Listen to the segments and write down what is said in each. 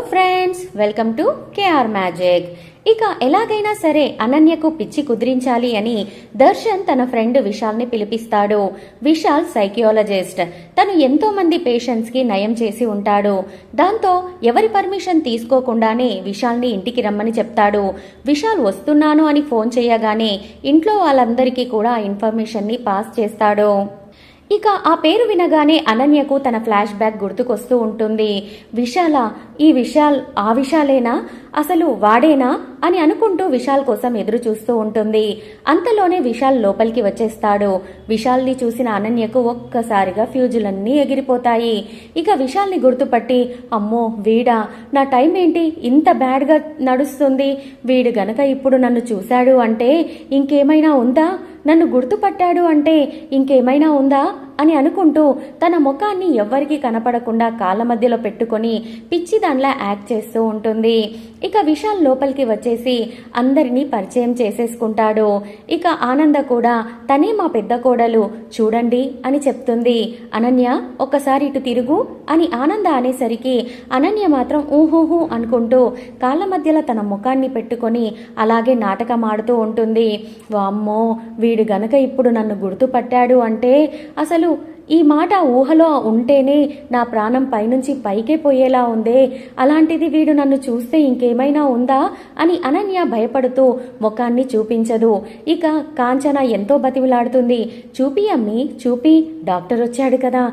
Friends welcome to KR magic. ఇక ఎలాగైనా సరే అనన్యకు పిచ్చి కుదిరించాలి అని దర్శన్ తన ఫ్రెండ్ విశాల్ని పిలిపిస్తాడు. విశాల్ సైకియాలజిస్ట్. తను ఎంతో మంది పేషెంట్స్కి నయం చేసి ఉంటాడు. దాంతో ఎవరి పర్మిషన్ తీసుకోకుండానే విశాల్ని ఇంటికి రమ్మని చెప్తాడు. విశాల్ వస్తున్నాను అని ఫోన్ చేయగానే ఇంట్లో వాళ్ళందరికీ కూడా ఇన్ఫర్మేషన్ని పాస్ చేస్తాడు. ఇక ఆ పేరు వినగానే అనన్యకు తన ఫ్లాష్ బ్యాక్ గుర్తుకొస్తూ ఉంటుంది. విశాల ఈ విశాల్ ఆ విశాలేనా? అసలు వాడేనా? అని అనుకుంటూ విశాల్ కోసం ఎదురు చూస్తూ ఉంటుంది. అంతలోనే విశాల్ లోపలికి వచ్చేస్తాడు. విశాల్ని చూసిన అనన్యకు ఒక్కసారిగా ఫ్యూజులన్నీ ఎగిరిపోతాయి. ఇక విశాల్ని గుర్తుపట్టి అమ్మో వీడా నా టైం ఏంటి? ఇంత బ్యాడ్గా నడుస్తుంది. వీడు గనక ఇప్పుడు నన్ను చూశాడు అంటే ఇంకేమైనా ఉందా? నన్ను గుర్తుపట్టాడు అంటే ఇంకేమైనా ఉందా? అని అనుకుంటూ తన ముఖాన్ని ఎవ్వరికీ కనపడకుండా కాళ్ళ మధ్యలో పెట్టుకొని పిచ్చి దానిలా యాక్ట్ చేస్తూ ఉంటుంది. ఇక విశాల్ లోపలికి వచ్చేసి అందరినీ పరిచయం చేసేసుకుంటాడు. ఇక ఆనంద కూడా తనే మా పెద్ద కోడలు చూడండి అని చెప్తుంది. అనన్య ఒక్కసారి ఇటు తిరుగు అని ఆనంద అనేసరికి అనన్య మాత్రం ఊహూహు అనుకుంటూ కాళ్ళ మధ్యలో తన ముఖాన్ని పెట్టుకొని అలాగే నాటకం ఆడుతూ ఉంటుంది. వామ్మో వీడు గనక ఇప్పుడు నన్ను గుర్తుపట్టాడు అంటే అసలు ఈ మాట ఊహలో ఉంటేనే నా ప్రాణం పైనుంచి పైకే పోయేలా ఉందే. అలాంటిది వీడు నన్ను చూస్తే ఇంకేమైనా ఉందా అని అనన్య భయపడుతూ ముఖాన్ని చూపించదు. ఇక కాంచన ఎంతో బతిమిలాడుతుంది. చూపి అమ్మి చూపి డాక్టర్ వచ్చాడు కదా.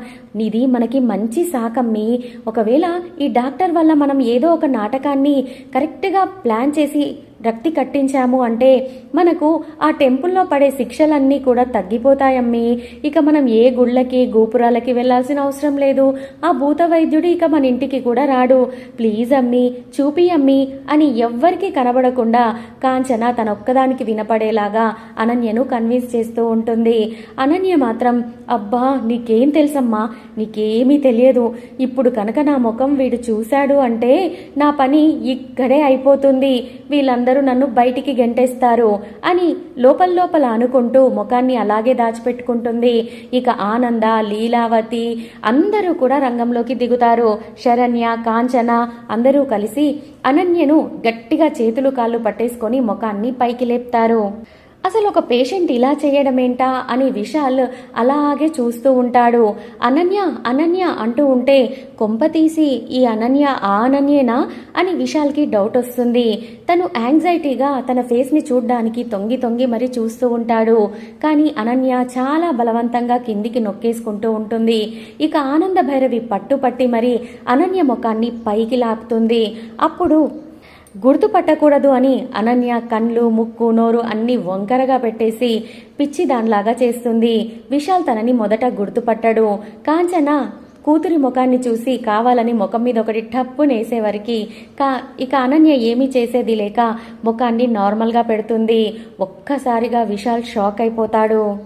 ఇది మనకి మంచి సాకమ్మి ఒకవేళ ఈ డాక్టర్ వల్ల మనం ఏదో ఒక నాటకాన్ని కరెక్ట్గా ప్లాన్ చేసి రక్తి కట్టించాము అంటే మనకు ఆ టెంపుల్లో పడే శిక్షలన్నీ కూడా తగ్గిపోతాయమ్మి. ఇక మనం ఏ గుళ్ళకి గోపురాలకి వెళ్ళాల్సిన అవసరం లేదు. ఆ భూత వైద్యుడు ఇక మన ఇంటికి కూడా రాడు. ప్లీజ్ అమ్మి చూపి అమ్మి అని ఎవ్వరికీ కనబడకుండా కాంచన తన ఒక్కదానికి వినపడేలాగా అనన్యను కన్విన్స్ చేస్తూ ఉంటుంది. అనన్య మాత్రం అబ్బా నీకేం తెలుసమ్మా? నీకేమీ తెలియదు. ఇప్పుడు కనుక నా ముఖం వీడు చూశాడు అంటే నా పని ఇక్కడే అయిపోతుంది. వీళ్ళందరూ నన్ను బయటికి గెంటేస్తారు అని లోపల లోపల అనుకుంటూ ముఖాన్ని అలాగే దాచిపెట్టుకుంటుంది. ఇక ఆనంద లీలావతి అందరూ కూడా రంగంలోకి దిగుతారు. శరణ్య కాంచన అందరూ కలిసి అనన్యను గట్టిగా చేతులు కాళ్ళు పట్టేసుకొని ముఖాన్ని పైకి లేపుతారు. అసలు ఒక పేషెంట్ ఇలా చేయడం ఏంటా అని విశాల్ అలాగే చూస్తూ ఉంటాడు. అనన్య అనన్య అంటూ ఉంటే కొంప తీసి ఈ అనన్య ఆ అనన్యేనా అని విశాల్కి డౌట్ వస్తుంది. తను యాంగ్జైటీగా తన ఫేస్ని చూడ్డానికి తొంగి తొంగి మరీ చూస్తూ ఉంటాడు. కానీ అనన్య చాలా బలవంతంగా కిందికి నొక్కేసుకుంటూ ఉంటుంది. ఇక ఆనంద భైరవి పట్టుపట్టి మరి అనన్య ముఖాన్ని పైకి లాపుతుంది. అప్పుడు గుర్తుపట్టకూడదు అని అనన్య కళ్ళు ముక్కు నోరు అన్ని వంకరగా పెట్టేసి పిచ్చి దానిలాగా చేస్తుంది. విశాల్ తనని మొదట గుర్తుపట్టడు. కాంచన కూతురి ముఖాన్ని చూసి కావాలని ముఖం మీద ఒకటి టప్పునేసేవరికి కా ఇక అనన్య ఏమీ చేసేది లేక ముఖాన్ని నార్మల్గా పెడుతుంది. ఒక్కసారిగా విశాల్ షాక్ అయిపోతాడు.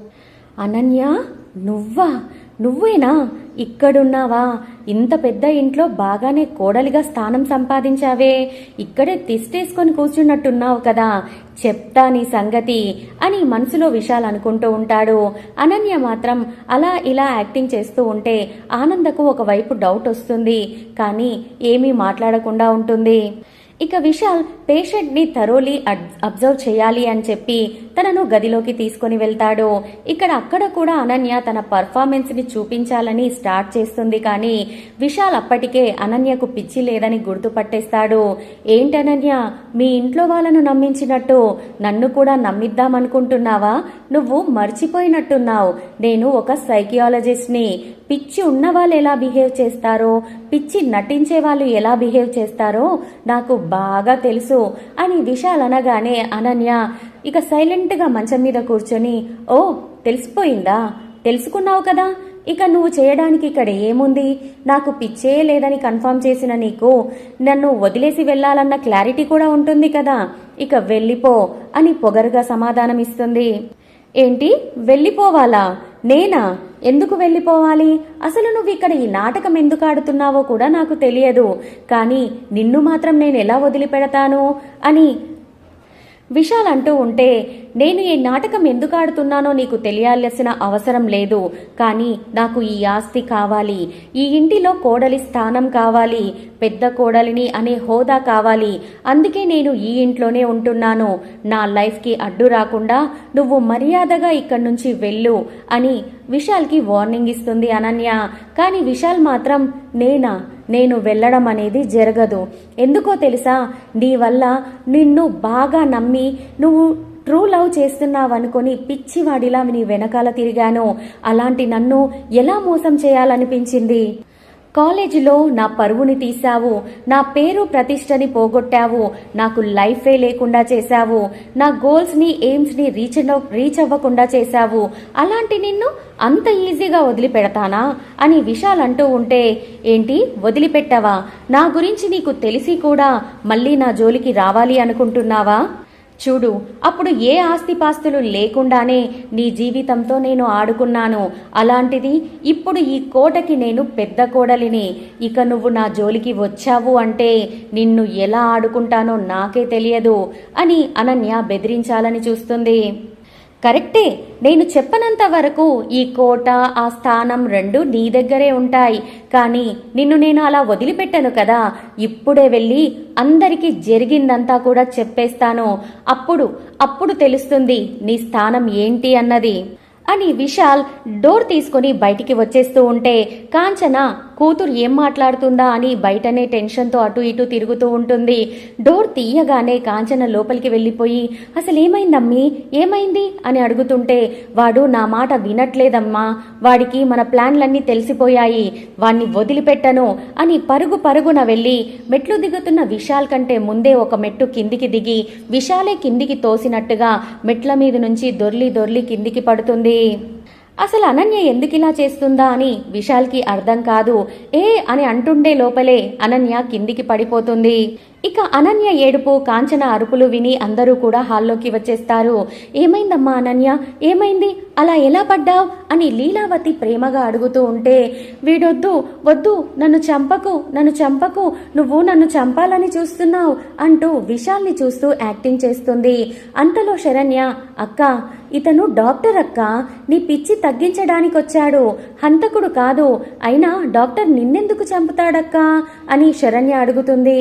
అనన్య నువ్వా? నువ్వేనా? ఇక్కడున్నావా? ఇంత పెద్ద ఇంట్లో బాగానే కోడలిగా స్థానం సంపాదించావే. ఇక్కడే తిష్టేసుకొని కూర్చున్నట్టున్నావు కదా. చెప్తా నీ సంగతి అని మనసులో విశాల్ అనుకుంటూ ఉంటాడు. అనన్య మాత్రం అలా ఇలా యాక్టింగ్ చేస్తూ ఉంటే ఆనందకు ఒకవైపు డౌట్ వస్తుంది. కానీ ఏమీ మాట్లాడకుండా ఉంటుంది. ఇక విశాల్ పేషెంట్ని థరోలీ అబ్జర్వ్ చేయాలి అని చెప్పి తనను గదిలోకి తీసుకొని వెళ్తాడు. ఇక్కడ అక్కడ కూడా అనన్య తన పర్ఫార్మెన్స్ని చూపించాలని స్టార్ట్ చేస్తుంది కానీ విశాల్ అప్పటికే అనన్యకు పిచ్చి లేదని గుర్తుపట్టేస్తాడు ఏంటనన్య మీ ఇంట్లో వాళ్ళను నమ్మించినట్టు. నన్ను కూడా నమ్మిద్దామనుకుంటున్నావా? నువ్వు మర్చిపోయినట్టున్నావు. నేను ఒక సైకియాలజిస్ట్ని. పిచ్చి ఉన్న వాళ్ళు ఎలా బిహేవ్ చేస్తారో? పిచ్చి నటించే వాళ్ళు ఎలా బిహేవ్ చేస్తారో నాకు బాగా తెలుసు అని విశాల్ అనగానే అనన్య ఇక సైలెంట్గా మంచం మీద కూర్చొని ఓ తెలిసిపోయిందా? తెలుసుకున్నావు కదా? ఇక నువ్వు చేయడానికి ఇక్కడ ఏముంది? నాకు పిచ్చే లేదని కన్ఫర్మ్ చేసిన నీకు నన్ను వదిలేసి వెళ్ళాలన్న క్లారిటీ కూడా ఉంటుంది కదా. ఇక వెళ్ళిపో అని పొగరుగా సమాధానం ఇస్తుంది. ఏంటి? వెళ్ళిపోవాలా? నేనా? ఎందుకు వెళ్ళిపోవాలి? అసలు నువ్వు ఇక్కడ ఈ నాటకం ఎందుకు ఆడుతున్నావో కూడా నాకు తెలియదు. కానీ నిన్ను మాత్రం నేను ఎలా వదిలిపెడతాను? అని విశాల్ అంటూ ఉంటే నేను ఈ నాటకం ఎందుకు ఆడుతున్నానో నీకు తెలియాల్సిన అవసరం లేదు. కానీ నాకు ఈ ఆస్తి కావాలి. ఈ ఇంటిలో కోడలి స్థానం కావాలి. పెద్ద కోడలిని అనే హోదా కావాలి. అందుకే నేను ఈ ఇంట్లోనే ఉంటున్నాను. నా లైఫ్కి అడ్డు రాకుండా నువ్వు మర్యాదగా ఇక్కడి నుంచి వెళ్ళు అని విశాల్కి వార్నింగ్ ఇస్తుంది అనన్య. కానీ విశాల్ మాత్రం నేనా? నేను వెళ్ళడం అనేది జరగదు. ఎందుకో తెలుసా? నీ వల్ల నిన్ను బాగా నమ్మి నువ్వు ట్రూ లవ్ చేస్తున్నావనుకొని పిచ్చివాడిలా నీ వెనకాల తిరిగాను. అలాంటి నన్ను ఎలా మోసం చేయాలనిపించింది? కాలేజీలో నా పరువుని తీశావు నా పేరు ప్రతిష్టని పోగొట్టావు నాకు లైఫే లేకుండా చేశావు నా గోల్స్ని ఎయిమ్స్ని రీచ్ రీచ్ అవ్వకుండా చేశావు అలాంటి నిన్ను అంత ఈజీగా వదిలిపెడతానా అని విశాల్ అంటూ ఉంటే ఏంటి వదిలిపెట్టావా? నా గురించి నీకు తెలిసి కూడా మళ్ళీ నా జోలికి రావాలి అనుకుంటున్నావా? చూడు అప్పుడు ఏ ఆస్తిపాస్తులు లేకుండానే నీ జీవితంతో నేను ఆడుకున్నాను. అలాంటిది ఇప్పుడు ఈ కోటకి నేను పెద్ద కోడలిని. ఇక నువ్వు నా జోలికి వచ్చావు అంటే నిన్ను ఎలా ఆడుకుంటానో నాకే తెలియదు అని అనన్య బెదిరించాలని చూస్తుంది. కరెక్టే. నేను చెప్పనంత వరకు ఈ కోట ఆ స్థానం రెండు నీ దగ్గరే ఉంటాయి. కానీ నిన్ను నేను అలా వదిలిపెట్టను కదా. ఇప్పుడే వెళ్ళి అందరికీ జరిగిందంతా కూడా చెప్పేస్తాను. అప్పుడు అప్పుడు తెలుస్తుంది నీ స్థానం ఏంటి అన్నది. అని విశాల్ డోర్ తీసుకుని బయటికి వచ్చేస్తూ ఉంటే కాంచన కూతురు ఏం మాట్లాడుతుందా అని బయటనే టెన్షన్తో అటు ఇటు తిరుగుతూ ఉంటుంది. డోర్ తీయగానే కాంచన లోపలికి వెళ్ళిపోయి అసలు ఏమైందమ్మీ ఏమైంది? అని అడుగుతుంటే వాడు నా మాట వినట్లేదమ్మా. వాడికి మన ప్లాన్లన్నీ తెలిసిపోయాయి. వాణ్ణి వదిలిపెట్టను అని పరుగు పరుగున వెళ్ళి మెట్లు దిగుతున్న విశాల్ కంటే ముందే ఒక మెట్టు కిందికి దిగి విశాలే కిందికి తోసినట్టుగా మెట్ల మీద నుంచి దొర్లి దొర్లి కిందికి పడుతుంది. అసలు అనన్య ఎందుకు ఇలా చేస్తుందా అని విశాల్కి అర్థం కాదు. ఏ అని అంటుండే లోపలే అనన్య కిందికి పడిపోతుంది. ఇక అనన్య ఏడుపు కాంచన అరుపులు విని అందరూ కూడా హాల్లోకి వచ్చేస్తారు. ఏమైందమ్మా అనన్య? ఏమైంది? అలా ఎలా పడ్డావు? అని లీలావతి ప్రేమగా అడుగుతూ ఉంటే వీడొద్దు వద్దు నన్ను చంపకు నన్ను చంపకు నువ్వు నన్ను చంపాలని చూస్తున్నావు అంటూ విశాల్ని చూస్తూ యాక్టింగ్ చేస్తుంది. అంతలో శరణ్య అక్క ఇతను డాక్టర్ అక్క నీ పిచ్చి తగ్గించడానికి వచ్చాడు హంతకుడు కాదు అయినా డాక్టర్ నిన్నెందుకు చంపుతాడక్క? అని శరణ్య అడుగుతుంది.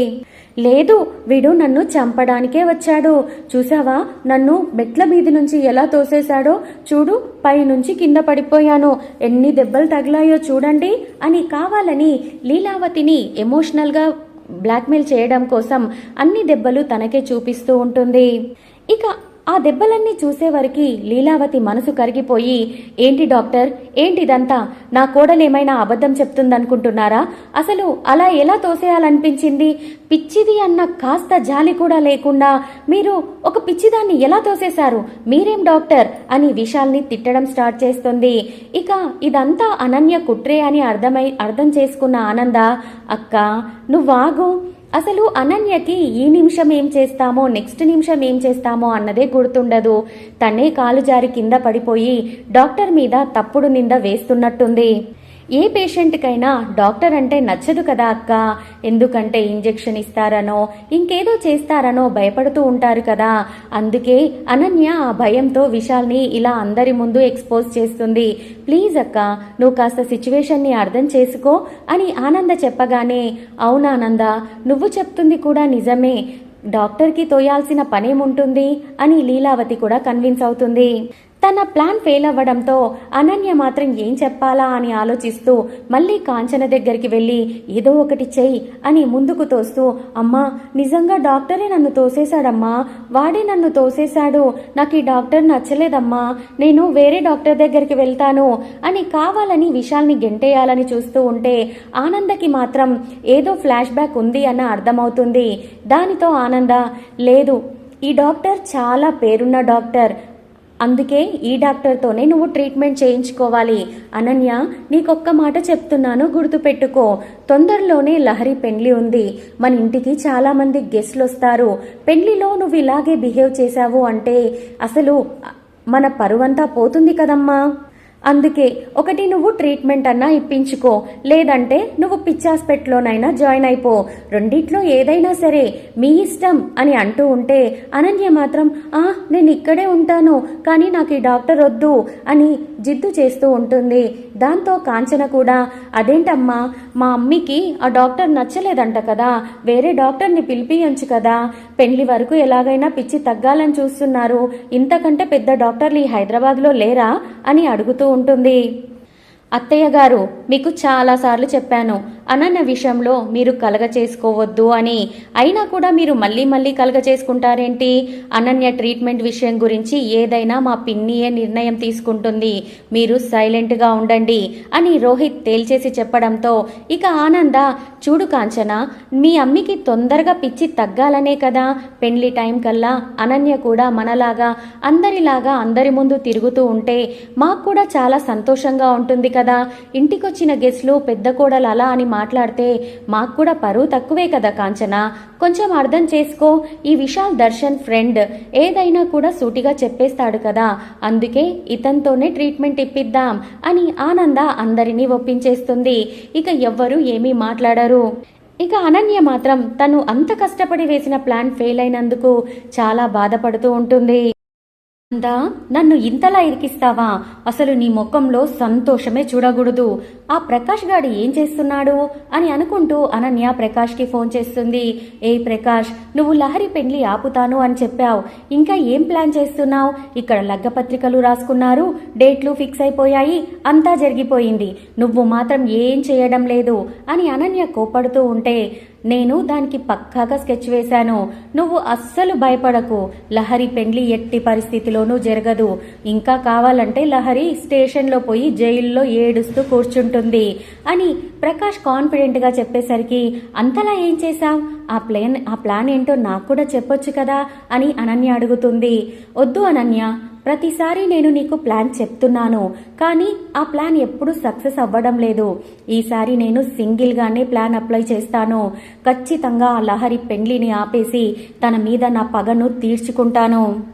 లేదు వీడు నన్ను చంపడానికే వచ్చాడు. చూసావా నన్ను మెట్ల మీద నుంచి ఎలా తోసేశాడో? చూడు పై నుంచి కింద పడిపోయాను. ఎన్ని దెబ్బలు తగిలాయో చూడండి అని కావాలని లీలావతిని ఎమోషనల్గా బ్లాక్మెయిల్ చేయడం కోసం అన్ని దెబ్బలు తనకే చూపిస్తూ ఉంటుంది. ఇక ఆ దెబ్బలన్నీ చూసేవరికి లీలావతి మనసు కరిగిపోయి ఏంటి డాక్టర్? ఏంటిదంతా? నా కోడలేమైనా అబద్ధం చెప్తుందనుకుంటున్నారా? అసలు అలా ఎలా తోసేయాలనిపించింది? పిచ్చిది అన్న కాస్త జాలి కూడా లేకుండా మీరు ఒక పిచ్చిదాన్ని ఎలా తోసేశారు? మీరేం డాక్టర్? అని విశాల్ని తిట్టడం స్టార్ట్ చేస్తుంది. ఇక ఇదంతా అనన్య కుట్రే అని అర్థమై అర్థం చేసుకున్న ఆనంద అక్క నువ్వాగు అసలు అనన్యకి ఈ నిమిషం ఏం చేస్తామో నెక్స్ట్ నిమిషం ఏం చేస్తామో అన్నదే గుర్తుండదు. తనే కాలు జారి కింద పడిపోయి డాక్టర్ మీద తప్పుడు నింద వేస్తున్నట్టుంది. ఏ పేషెంట్కైనా డాక్టర్ అంటే నచ్చదు కదా అక్క? ఎందుకంటే ఇంజెక్షన్ ఇస్తారనో ఇంకేదో చేస్తారనో భయపడుతూ ఉంటారు కదా. అందుకే అనన్య ఆ భయంతో విశాల్ని ఇలా అందరి ముందు ఎక్స్పోజ్ చేస్తుంది. ప్లీజ్ అక్క నువ్వు కాస్త సిచ్యువేషన్ని అర్థం చేసుకో అని ఆనంద చెప్పగానే అవునానంద నువ్వు చెప్తుంది కూడా నిజమే. డాక్టర్కి తోయాల్సిన పనేముంటుంది? అని లీలావతి కూడా కన్విన్స్ అవుతుంది. తన ప్లాన్ ఫెయిల్ అవ్వడంతో అనన్య మాత్రం ఏం చెప్పాలా అని ఆలోచిస్తూ మళ్ళీ కాంచన దగ్గరికి వెళ్ళి ఏదో ఒకటి చెయ్యి అని ముందుకు తోస్తూ అమ్మా నిజంగా డాక్టరే నన్ను తోసేశాడమ్మా. వాడే నన్ను తోసేశాడు. నాకు ఈ డాక్టర్ నచ్చలేదమ్మా. నేను వేరే డాక్టర్ దగ్గరికి వెళ్తాను అని కావాలని విశాల్ని గెంటేయాలని చూస్తూ ఉంటే ఆనందకి మాత్రం ఏదో ఫ్లాష్ బ్యాక్ ఉంది అన్న అర్థమవుతుంది. దానితో ఆనంద లేదు ఈ డాక్టర్ చాలా పేరున్న డాక్టర్. అందుకే ఈ డాక్టర్తోనే నువ్వు ట్రీట్మెంట్ చేయించుకోవాలి. అనన్య నీకొక్క మాట చెప్తున్నాను గుర్తుపెట్టుకో. తొందరలోనే లహరి పెండ్లి ఉంది. మన ఇంటికి చాలామంది గెస్ట్లు వస్తారు పెండ్లిలో నువ్వు ఇలాగే బిహేవ్ చేశావు అంటే అసలు మన పరువంతా పోతుంది కదమ్మా? అందుకే ఒకటి నువ్వు ట్రీట్మెంట్ అన్నా ఇప్పించుకో లేదంటే నువ్వు పిచ్చాస్పెట్లోనైనా జాయిన్ అయిపో. రెండిట్లో ఏదైనా సరే మీ ఇష్టం అని అంటూ ఉంటే అనన్య మాత్రం ఆ నేను ఇక్కడే ఉంటాను కానీ నాకు ఈ డాక్టర్ వద్దు అని జిద్దు చేస్తూ ఉంటుంది. దాంతో కాంచన కూడా అదేంటమ్మా మా అమ్మకి ఆ డాక్టర్ నచ్చలేదంట కదా వేరే డాక్టర్ని పిలిపియొచ్చు కదా. పెళ్ళి వరకు ఎలాగైనా పిచ్చి తగ్గాలని చూస్తున్నారు. ఇంతకంటే పెద్ద డాక్టర్లు ఈ హైదరాబాద్లో లేరా? అని అడుగుతూ ఉంటుంది. అత్తయ్య గారు మీకు చాలాసార్లు చెప్పాను అనన్న విషయంలో మీరు కలగ చేసుకోవద్దు అని. అయినా కూడా మీరు మళ్ళీ మళ్ళీ కలగ చేసుకుంటారేంటి? అనన్య ట్రీట్మెంట్ విషయం గురించి ఏదైనా మా పిన్నియే నిర్ణయం తీసుకుంటుంది. మీరు సైలెంట్గా ఉండండి అని రోహిత్ తేల్చేసి చెప్పడంతో ఇక ఆనంద చూడు కాంచన మీ అమ్మికి తొందరగా పిచ్చి తగ్గాలనే కదా. పెళ్ళి టైం కల్లా అనన్య కూడా మనలాగా అందరిలాగా అందరి ముందు తిరుగుతూ ఉంటే మాకు కూడా చాలా సంతోషంగా ఉంటుంది కదా. ఇంటికొచ్చిన గెస్ట్లు పెద్ద కోడలు అలా అని మాట్లాడితే మాకు కూడా పరువు తక్కువే కదా కాంచన. కొంచెం అర్థం చేసుకో. ఈ విశాల్ దర్శన్ ఫ్రెండ్ ఏదైనా కూడా సూటిగా చెప్పేస్తాడు కదా. అందుకే ఇతనితోనే ట్రీట్మెంట్ ఇప్పిద్దాం అని ఆనంద అందరినీ ఒప్పించేస్తుంది. ఇక ఎవ్వరూ ఏమీ మాట్లాడరు. ఇక అనన్య మాత్రం తను అంత కష్టపడి వేసిన ప్లాన్ ఫెయిల్ అయినందుకు చాలా బాధపడుతూ ఉంటుంది. అందా నన్ను ఇంతలా ఇరికిస్తావా? అసలు నీ ముఖంలో సంతోషమే చూడకూడదు. ఆ ప్రకాష్ గాడు ఏం చేస్తున్నాడు? అని అనుకుంటూ అనన్య ప్రకాష్కి ఫోన్ చేస్తుంది. ఏ ప్రకాష్ నువ్వు లహరి పెండ్లి ఆపుతాను అని చెప్పావు. ఇంకా ఏం ప్లాన్ చేస్తున్నావు? ఇక్కడ లగ్గపత్రికలు రాసుకున్నారు డేట్లు ఫిక్స్ అయిపోయాయి అంతా జరిగిపోయింది. నువ్వు మాత్రం ఏం చేయడం లేదు అని అనన్య కోపడుతూ ఉంటే నేను దానికి పక్కాగా స్కెచ్ వేశాను. నువ్వు అస్సలు భయపడకు. లహరి పెండ్లి ఎట్టి పరిస్థితిలోనూ జరగదు. ఇంకా కావాలంటే లహరి స్టేషన్లో పోయి జైల్లో ఏడుస్తూ కూర్చుంటుంది అని ప్రకాష్ కాన్ఫిడెంట్గా చెప్పేసరికి అంతలా ఏం చేశావు? ఆ ప్లాన్ ఆ ప్లాన్ ఏంటో నాకు కూడా చెప్పొచ్చు కదా? అని అనన్య అడుగుతుంది. వద్దు అనన్య ప్రతిసారి నేను నీకు ప్లాన్ చెప్తున్నాను కానీ ఆ ప్లాన్ ఎప్పుడూ సక్సెస్ అవ్వడం లేదు. ఈసారి నేను సింగిల్గానే ప్లాన్ అప్లై చేస్తాను. ఖచ్చితంగా ఆ లహరి పెండ్లిని ఆపేసి తన మీద నా పగను తీర్చుకుంటాను.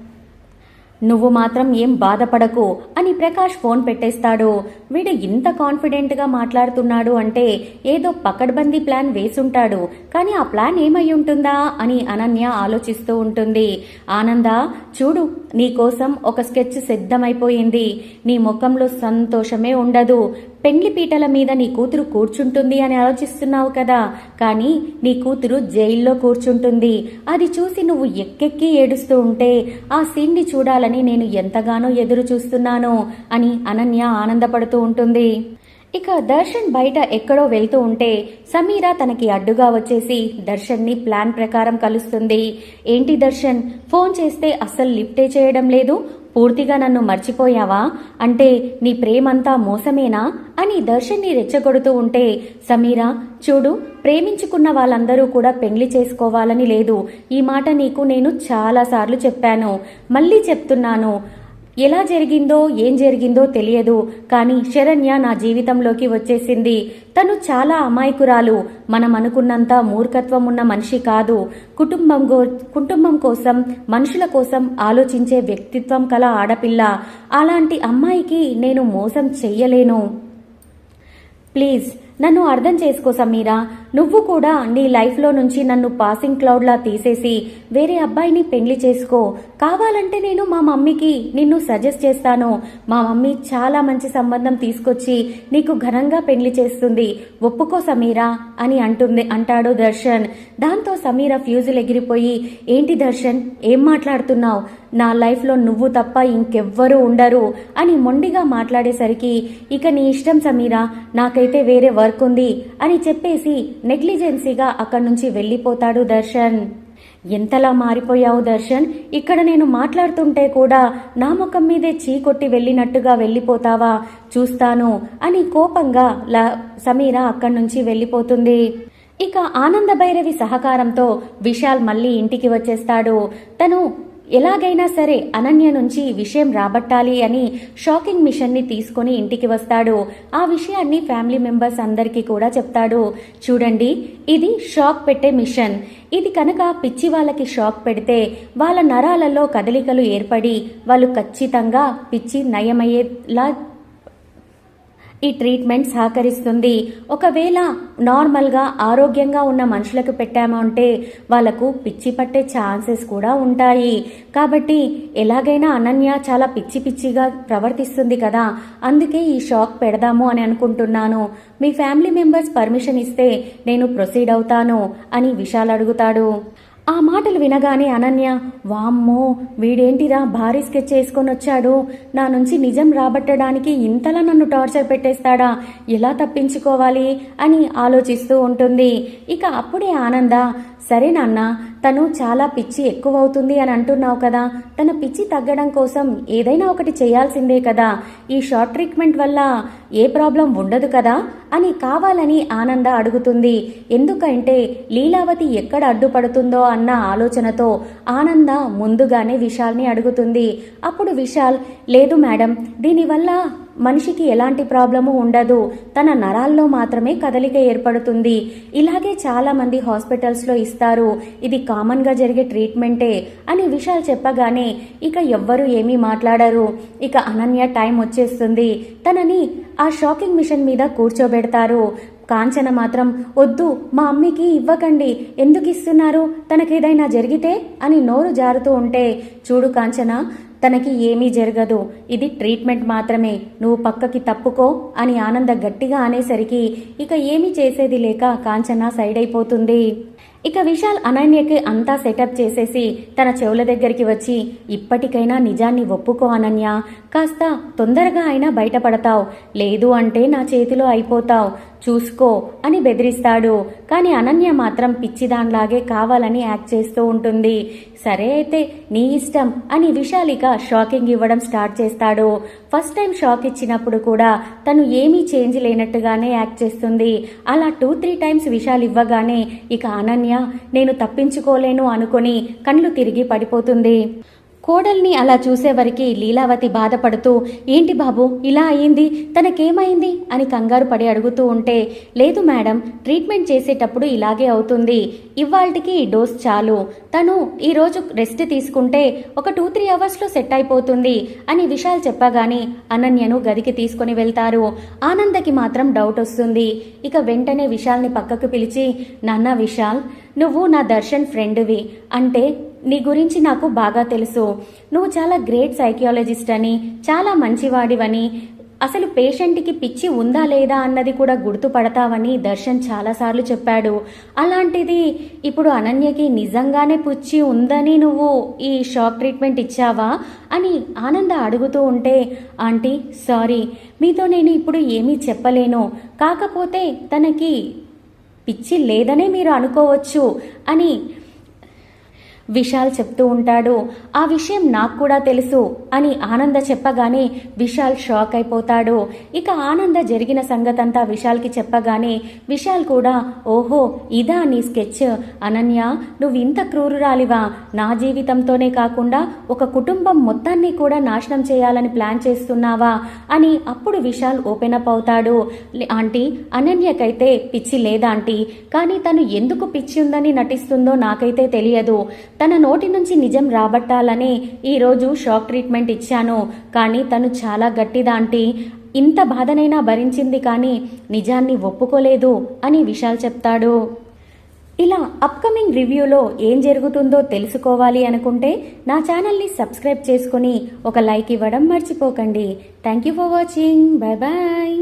నువ్వు మాత్రం ఏం బాధపడకు అని ప్రకాష్ ఫోన్ పెట్టేస్తాడు. వీడు ఇంత కాన్ఫిడెంట్గా మాట్లాడుతున్నాడు అంటే ఏదో పకడ్బందీ ప్లాన్ వేసుంటాడు. కానీ ఆ ప్లాన్ ఏమై ఉంటుందా అని అనన్య ఆలోచిస్తూ ఉంటుంది. ఆనంద చూడు నీకోసం ఒక స్కెచ్ సిద్ధమైపోయింది. నీ ముఖంలో సంతోషమే ఉండదు. పెండ్లి పీటల మీద నీ కూతురు కూర్చుంటుంది అని ఆలోచిస్తున్నావు కదా. కానీ నీ కూతురు జైల్లో కూర్చుంటుంది. అది చూసి నువ్వు ఎక్కెక్కి ఏడుస్తూ ఉంటే ఆ సీన్ని చూడాలని నేను ఎంతగానో ఎదురు చూస్తున్నాను అని అనన్య ఆనందపడుతూ ఉంటుంది. ఇక దర్శన్ బయట ఎక్కడో వెళ్తూ ఉంటే సమీర తనకి అడ్డుగా వచ్చేసి దర్శన్ని ప్లాన్ ప్రకారం కలుస్తుంది. ఏంటి దర్శన్ ఫోన్ చేస్తే అస్సలు లిఫ్టే చేయడం లేదు? పూర్తిగా నన్ను మర్చిపోయావా? అంటే నీ ప్రేమంతా మోసమేనా? అని దర్శన్ని రెచ్చగొడుతూ ఉంటే సమీరా చూడు ప్రేమించుకున్న వాళ్ళందరూ కూడా పెండ్లి చేసుకోవాలని లేదు. ఈ మాట నీకు నేను చాలాసార్లు చెప్పాను. మళ్ళీ చెప్తున్నాను. ఎలా జరిగిందో ఏం జరిగిందో తెలియదు. కానీ శరణ్య నా జీవితంలోకి వచ్చేసింది. తను చాలా అమాయకురాలు. మనం అనుకున్నంత మూర్ఖత్వం ఉన్న మనిషి కాదు. కుటుంబం గో కుటుంబం కోసం మనుషుల కోసం ఆలోచించే వ్యక్తిత్వం కల ఆడపిల్ల. అలాంటి అమ్మాయికి నేను మోసం చెయ్యలేను. ప్లీజ్ నన్ను అర్థం చేసుకో సమీరా. నువ్వు కూడా నీ లైఫ్లో నుంచి నన్ను పాసింగ్ క్లౌడ్లా తీసేసి వేరే అబ్బాయిని పెళ్ళి చేసుకో. కావాలంటే నేను మా మమ్మీకి నిన్ను సజెస్ట్ చేస్తాను. మా మమ్మీ చాలా మంచి సంబంధం తీసుకొచ్చి నీకు ఘనంగా పెళ్ళి చేస్తుంది. ఒప్పుకో సమీరా అని అంటుంది అంటాడు దర్శన్. దాంతో సమీర ఫ్యూజులు ఎగిరిపోయి ఏంటి దర్శన్ ఏం మాట్లాడుతున్నావు? నా లైఫ్లో నువ్వు తప్ప ఇంకెవ్వరూ ఉండరు అని మొండిగా మాట్లాడేసరికి ఇక నీ ఇష్టం సమీరా. నాకైతే వేరే వర్క్ ఉంది అని చెప్పేసి నెగ్లిజెన్సీగా అక్కడి నుంచి వెళ్ళిపోతాడు దర్శన్. ఎంతలా మారిపోయావు దర్శన్? ఇక్కడ నేను మాట్లాడుతుంటే కూడా నా ముఖం మీదే చీకొట్టి వెళ్ళినట్టుగా వెళ్ళిపోతావా? చూస్తాను అని కోపంగా ల సమీర అక్కడి నుంచి వెళ్ళిపోతుంది. ఇక ఆనంద భైరవి సహకారంతో విశాల్ మళ్ళీ ఇంటికి వచ్చేస్తాడు. తను ఎలాగైనా సరే అనన్య నుంచి విషయం రాబట్టాలి అని షాకింగ్ మిషన్ని తీసుకొని ఇంటికి వస్తాడు. ఆ విషయాన్ని ఫ్యామిలీ మెంబర్స్ అందరికీ కూడా చెప్తాడు. చూడండి ఇది షాక్ పెట్టే మిషన్. ఇది కనుక పిచ్చి వాళ్ళకి షాక్ పెడితే వాళ్ళ నరాలలో కదలికలు ఏర్పడి వాళ్ళు ఖచ్చితంగా పిచ్చి నయమయ్యేలా ఈ ట్రీట్మెంట్ సహకరిస్తుంది. ఒకవేళ నార్మల్గా ఆరోగ్యంగా ఉన్న మనుషులకు పెట్టామంటే వాళ్ళకు పిచ్చి పట్టే ఛాన్సెస్ కూడా ఉంటాయి. కాబట్టి ఎలాగైనా అనన్య చాలా పిచ్చి పిచ్చిగా ప్రవర్తిస్తుంది కదా. అందుకే ఈ షాక్ పెడదాము అని అనుకుంటున్నాను. మీ ఫ్యామిలీ మెంబర్స్ పర్మిషన్ ఇస్తే నేను ప్రొసీడ్ అవుతాను అని విశాల్ అడుగుతాడు. ఆ మాటలు వినగానే అనన్య వామ్మో వీడేంటిరా భారీ స్కెచ్ చేసుకొని వచ్చాడు? నా నుంచి నిజం రాబట్టడానికి ఇంతలా నన్ను టార్చర్ పెట్టేస్తాడా? ఎలా తప్పించుకోవాలి? అని ఆలోచిస్తూ ఉంటుంది. ఇక అప్పుడే ఆనంద సరే నాన్న తను చాలా పిచ్చి ఎక్కువ అవుతుంది అని అంటున్నావు కదా. తన పిచ్చి తగ్గడం కోసం ఏదైనా ఒకటి చేయాల్సిందే కదా. ఈ షార్ట్ ట్రీట్మెంట్ వల్ల ఏ ప్రాబ్లం ఉండదు కదా? అని కావాలని ఆనంద అడుగుతుంది. ఎందుకంటే లీలావతి ఎక్కడ అడ్డుపడుతుందో అన్న ఆలోచనతో ఆనంద ముందుగానే విశాల్ని అడుగుతుంది. అప్పుడు విశాల్ లేదు మేడం దీనివల్ల మనిషికి ఎలాంటి ప్రాబ్లము ఉండదు. తన నరాల్లో మాత్రమే కదలిక ఏర్పడుతుంది. ఇలాగే చాలా మంది హాస్పిటల్స్లో ఇస్తారు. ఇది కామన్గా జరిగే ట్రీట్మెంటే అని విశాల్ చెప్పగానే ఇక ఎవ్వరూ ఏమీ మాట్లాడరు. ఇక అనన్య టైం వచ్చేస్తుంది. తనని ఆ షాకింగ్ మిషన్ మీద కూర్చోబెడతారు. కాంచన మాత్రం వద్దు మా అమ్మకి ఇవ్వకండి. ఎందుకు ఇస్తున్నారు? తనకేదైనా జరిగితే? అని నోరు జారుతూ ఉంటే చూడు కాంచన తనకి ఏమీ జరగదు. ఇది ట్రీట్మెంట్ మాత్రమే. నువ్వు పక్కకి తప్పుకో అని ఆనంద గట్టిగా అనేసరికి ఇక ఏమీ చేసేది లేక కాంచన సైడ్ అయిపోతుంది ఇక విశాల్ అనన్యకి అంతా సెటప్ చేసేసి తన చెవుల దగ్గరికి వచ్చి ఇప్పటికైనా నిజాన్ని ఒప్పుకో అనన్య. కాస్త తొందరగా అయినా బయటపడతావు. లేదు అంటే నా చేతిలో అయిపోతావు. చూసుకో అని బెదిరిస్తాడు. కానీ అనన్య మాత్రం పిచ్చిదాన్లాగే కావాలని యాక్ట్ చేస్తూ ఉంటుంది. సరే అయితే నీ ఇష్టం అని విశాలిక షాకింగ్ ఇవ్వడం స్టార్ట్ చేస్తాడు. ఫస్ట్ టైం షాక్ ఇచ్చినప్పుడు కూడా తను ఏమీ చేంజ్ లేనట్టుగానే యాక్ట్ చేస్తుంది. అలా టూ త్రీ టైమ్స్ విశాల్ ఇవ్వగానే ఇక అనన్య నేను తప్పించుకోలేను అనుకొని కళ్ళు తిరిగి పడిపోతుంది. కోడల్ని అలా చూసేవరికి లీలావతి బాధపడుతూ ఏంటి బాబు ఇలా అయ్యింది తనకేమైంది? అని కంగారు పడి అడుగుతూ ఉంటే లేదు మేడం ట్రీట్మెంట్ చేసేటప్పుడు ఇలాగే అవుతుంది. ఇవాళకి ఈ డోస్ చాలు. తను ఈరోజు రెస్ట్ తీసుకుంటే ఒక టూ త్రీ అవర్స్లో సెట్ అయిపోతుంది అని విశాల్ చెప్పగానే అనన్యను గదికి తీసుకుని వెళ్తారు. ఆనందకి మాత్రం డౌట్ వస్తుంది. ఇక వెంటనే విశాల్ని పక్కకు పిలిచి నాన్న విశాల్ నువ్వు నా దర్శన్ ఫ్రెండ్వి. అంటే నీ గురించి నాకు బాగా తెలుసు. నువ్వు చాలా గ్రేట్ సైకియాలజిస్ట్ అని చాలా మంచివాడివని అసలు పేషెంట్కి పిచ్చి ఉందా లేదా అన్నది కూడా గుర్తుపడతావని దర్శన్ చాలాసార్లు చెప్పాడు. అలాంటిది ఇప్పుడు అనన్యకి నిజంగానే పుచ్చి ఉందని నువ్వు ఈ షాక్ ట్రీట్మెంట్ ఇచ్చావా అని ఆనంద అడుగుతూ ఉంటే ఆంటీ సారీ. మీతో నేను ఇప్పుడు ఏమీ చెప్పలేను. కాకపోతే తనకి పిచ్చి లేదనే మీరు అనుకోవచ్చు అని విశాల్ చెప్తూ ఉంటాడు ఆ విషయం నాకు కూడా తెలుసు అని ఆనంద చెప్పగానే విశాల్ షాక్ అయిపోతాడు. ఇక ఆనంద జరిగిన సంగతంతా విశాల్కి చెప్పగానే విశాల్ కూడా ఓహో ఇదా నీ స్కెచ్? అనన్య నువ్వు ఇంత క్రూరురాలివా? నా జీవితంతోనే కాకుండా ఒక కుటుంబం మొత్తాన్ని కూడా నాశనం చేయాలని ప్లాన్ చేస్తున్నావా? అని అప్పుడు విశాల్ ఓపెన్ అప్ అవుతాడు. ఆంటీ అనన్యకైతే పిచ్చి లేదా ఆంటీ? కానీ తను ఎందుకు పిచ్చి ఉందని నటిస్తుందో నాకైతే తెలియదు. తన నోటి నుంచి నిజం రాబట్టాలని ఈరోజు షాక్ ట్రీట్మెంట్ ఇచ్చాను. కానీ తను చాలా గట్టిదాంటి ఇంత బాధనైనా భరించింది కానీ నిజాన్ని ఒప్పుకోలేదు అని విశాల్ చెప్తాడు. ఇలా అప్కమింగ్ రివ్యూలో ఏం జరుగుతుందో తెలుసుకోవాలి అనుకుంటే నా ఛానల్ని సబ్స్క్రైబ్ చేసుకుని ఒక లైక్ ఇవ్వడం మర్చిపోకండి. Thank you for watching. Bye bye.